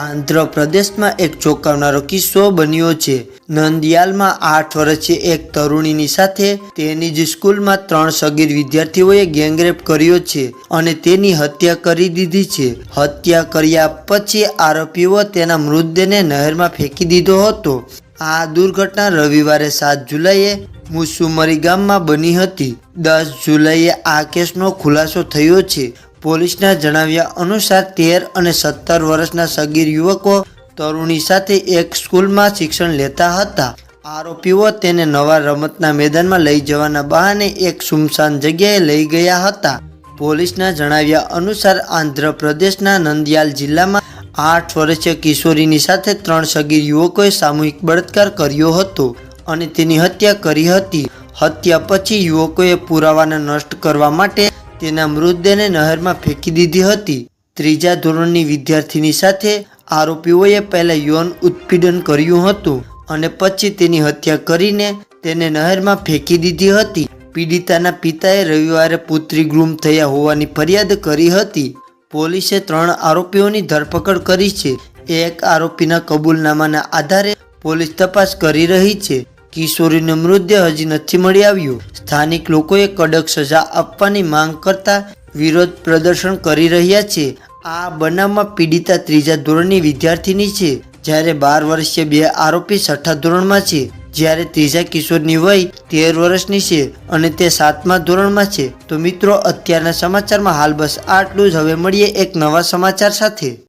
આંધ્રપ્રદેશમાં એક ચોંકાવનારો કિસ્સો બન્યો છે. નંદિયાલમાં આઠ વર્ષીય એક તરુણીની સાથે તેની જ સ્કૂલમાં ત્રણ સગીર વિદ્યાર્થીઓએ ગેંગરેપ કર્યો છે અને તેની હત્યા કરી દીધી છે. હત્યા કર્યા પછી આરોપીઓ તેના મૃતદેહને નહેરમાં ફેંકી દીધો હતો. આ દુર્ઘટના રવિવારે સાત જુલાઈએ મુસુમરી ગામમાં બની હતી. દસ જુલાઈએ આ કેસનો ખુલાસો થયો છે. પોલીસના જણાવ્યા અનુસાર તેર અને સત્તર વર્ષના સગીર યુવકો તરુણી સાથે એક સ્કૂલમાં શિક્ષણ લેતા હતા. આરોપીઓ તેને નવા રમતના મેદાનમાં લઈ જવાના બહાને એક સુમસાન જગ્યાએ લઈ ગયા હતા. પોલીસના જણાવ્યા અનુસાર આંધ્રપ્રદેશના નંદિયાલ જિલ્લામાં આઠ વર્ષીય કિશોરીની સાથે ત્રણ સગીર યુવકોએ સામૂહિક બળાત્કાર કર્યો હતો અને તેની હત્યા કરી હતી. હત્યા પછી યુવકોએ પુરાવાને નષ્ટ કરવા માટે તેના મૃતદેહને નહેરમાં ફેંકી દીધી હતી. ત્રીજા ધોરણની વિદ્યાર્થીની સાથે આરોપીઓએ પહેલા યૌન ઉત્પીડન કર્યું હતું અને પછી તેની હત્યા કરીને તેને નહેરમાં ફેંકી દીધી હતી. પીડિતાના પિતાએ રવિવારે પુત્રી ગુમ થયા હોવાની ફરિયાદ કરી હતી. પોલીસે ત્રણ આરોપીઓની ધરપકડ કરી છે. એક આરોપીના કબૂલનામાના આધારે પોલીસ તપાસ કરી રહી છે. કિશોરીનો મૃતદેહ હજી નથી મળી આવ્યો. સ્થાનિક લોકોએ કડક સજા આપવાની માંગ કરતા વિરોધ પ્રદર્શન કરી રહ્યા છે. આ બનાવમાં પીડિતા ત્રીજા ધોરણની વિદ્યાર્થીની છે, જ્યારે બાર વર્ષીય બે આરોપી છઠ્ઠા ધોરણમાં છે, જ્યારે ત્રીજા કિશોરની વય તેર વર્ષની છે અને તે સાતમા ધોરણમાં છે. તો મિત્રો, અત્યારના સમાચારમાં હાલ બસ આટલું જ. હવે મળીએ એક નવા સમાચાર સાથે.